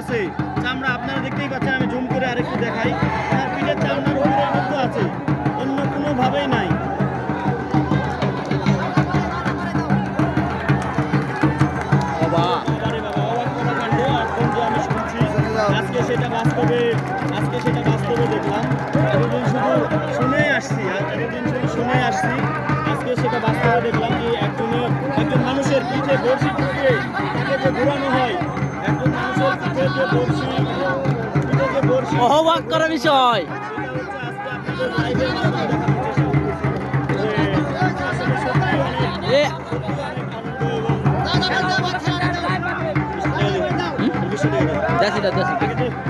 আছে। চামড়া আপনারা দেখতেই পাচ্ছেন আমি জুম করে আরেকটু দেখাই। তার পিঠের চামড়ার উপরে রক্ত আছে অন্য কোনোভাবেই নাই। আজকে সেটা বাস্তবে আজকে সেটা বাস্তবে দেখলাম। এতদিন শুধু শুনেই আসছি আর এতদিন শুধু শুনেই আসছি আজকে সেটা বাস্তবে দেখলাম যে একজনের একজন মানুষের পিঠে ঢুকিয়ে পিঠে যে ঘোরানো অবাক করা বিষয়।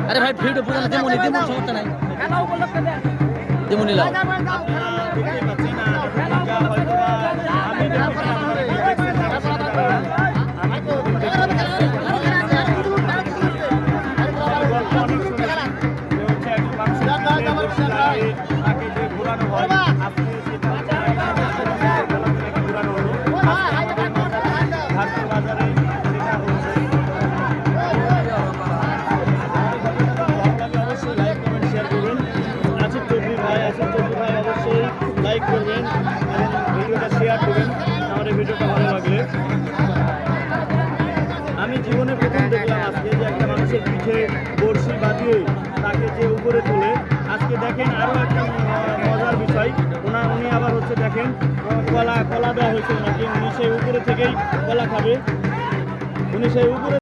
আরে ভাই ভিডিও পুরো দেমনি দেমন সমস্যা নাই। দেমনি লাও। তাকে যে ঘোরানো হয়, থেকে ঘোরানো হলো। আমাদের বাজারে লাইক করবেন এবং ভিডিওটা শেয়ার করবেন আমার ভিডিওটা ভালো লাগলে পিঠে বড়শি বাঁধিয়ে তাকে যে উপরে তোলে, আজকে দেখেন আরও একটা মজার বিষয়। ওনা, উনি আবার হচ্ছে দেখেন, কলা কলা দেওয়া হয়েছে ওনাকে। উনি সেই উপরে থেকেই কলা খাবে। উনি সেই উপরে